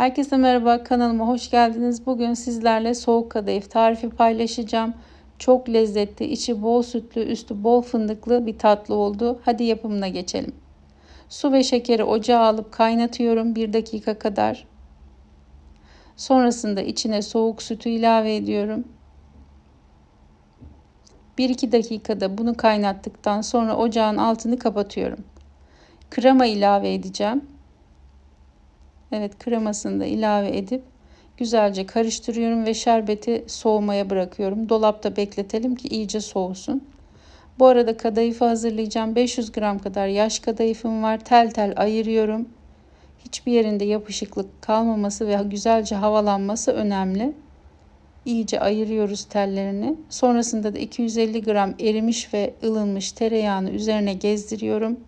Herkese merhaba kanalıma hoş geldiniz. Bugün sizlerle soğuk kadayıf tarifi paylaşacağım. Çok lezzetli, içi bol sütlü, üstü bol fındıklı bir tatlı oldu. Hadi yapımına geçelim. Su ve şekeri ocağa alıp kaynatıyorum 1 dakika kadar. Sonrasında içine soğuk sütü ilave ediyorum. 1-2 dakikada bunu kaynattıktan sonra ocağın altını kapatıyorum. Krema ilave edeceğim. Evet kremasını da ilave edip güzelce karıştırıyorum ve şerbeti soğumaya bırakıyorum. Dolapta bekletelim ki iyice soğusun. Bu arada kadayıfı hazırlayacağım. 500 gram kadar yaş kadayıfım var. Tel tel ayırıyorum. Hiçbir yerinde yapışıklık kalmaması ve güzelce havalanması önemli. İyice ayırıyoruz tellerini. Sonrasında da 250 gram erimiş ve ılınmış tereyağını üzerine gezdiriyorum.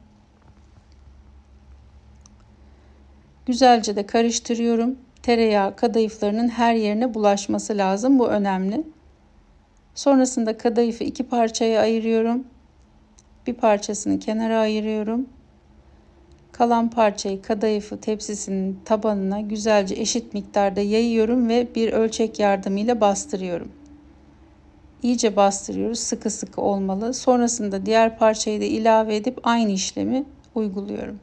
Güzelce de karıştırıyorum. Tereyağı kadayıflarının her yerine bulaşması lazım. Bu önemli. Sonrasında kadayıfı iki parçaya ayırıyorum. Bir parçasını kenara ayırıyorum. Kalan parçayı kadayıfı tepsisinin tabanına güzelce eşit miktarda yayıyorum ve bir ölçek yardımıyla bastırıyorum. İyice bastırıyoruz. Sıkı sıkı olmalı. Sonrasında diğer parçayı da ilave edip aynı işlemi uyguluyorum.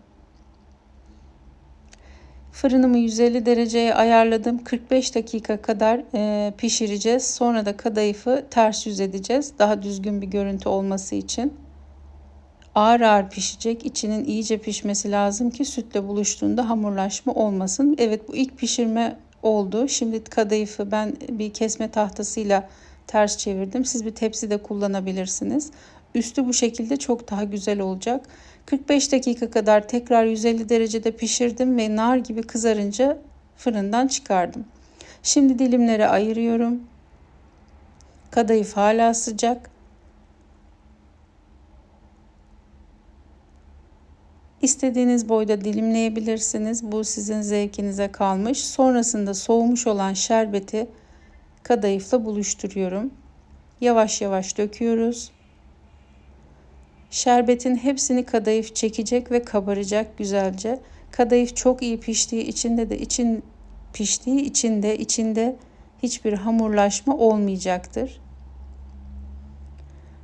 Fırınımı 150 dereceye ayarladım. 45 dakika kadar e, pişireceğiz. Sonra da kadayıfı ters yüz edeceğiz. Daha düzgün bir görüntü olması için. Ağır ağır pişecek. İçinin iyice pişmesi lazım ki sütle buluştuğunda hamurlaşma olmasın. Evet bu ilk pişirme oldu. Şimdi kadayıfı ben bir kesme tahtasıyla ters çevirdim. Siz bir tepsi de kullanabilirsiniz. Üstü bu şekilde çok daha güzel olacak. 45 dakika kadar tekrar 150 derecede pişirdim ve nar gibi kızarınca fırından çıkardım. Şimdi dilimlere ayırıyorum. Kadayıf hala sıcak. İstediğiniz boyda dilimleyebilirsiniz. Bu sizin zevkinize kalmış. Sonrasında soğumuş olan şerbeti kadayıfla buluşturuyorum. Yavaş yavaş döküyoruz. Şerbetin hepsini kadayıf çekecek ve kabaracak güzelce. Kadayıf çok iyi piştiği içinde de için piştiği içinde içinde hiçbir hamurlaşma olmayacaktır.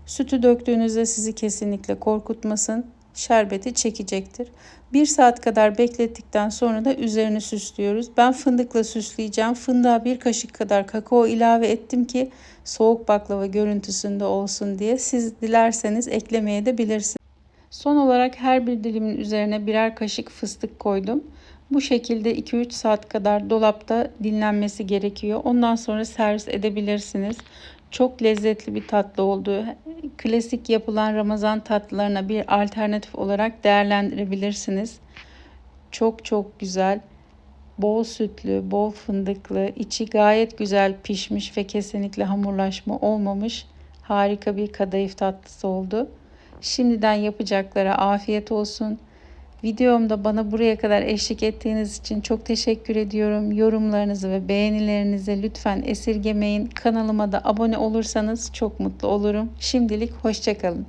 Sütü döktüğünüzde sizi kesinlikle korkutmasın. Şerbeti çekecektir. Bir saat kadar beklettikten sonra da üzerini süslüyoruz. Ben fındıkla süsleyeceğim. Fındığa bir kaşık kadar kakao ilave ettim ki soğuk baklava görüntüsünde olsun diye. Siz dilerseniz eklemeye de bilirsiniz. Son olarak her bir dilimin üzerine birer kaşık fıstık koydum. Bu şekilde 2-3 saat kadar dolapta dinlenmesi gerekiyor. Ondan sonra servis edebilirsiniz. Çok lezzetli bir tatlı oldu. Klasik yapılan Ramazan tatlılarına bir alternatif olarak değerlendirebilirsiniz. Çok çok güzel. Bol sütlü, bol fındıklı, içi gayet güzel pişmiş ve kesinlikle hamurlaşma olmamış harika bir kadayıf tatlısı oldu. Şimdiden yapacaklara afiyet olsun. Videomda bana buraya kadar eşlik ettiğiniz için çok teşekkür ediyorum. Yorumlarınızı ve beğenilerinizi lütfen esirgemeyin. Kanalıma da abone olursanız çok mutlu olurum. Şimdilik hoşçakalın.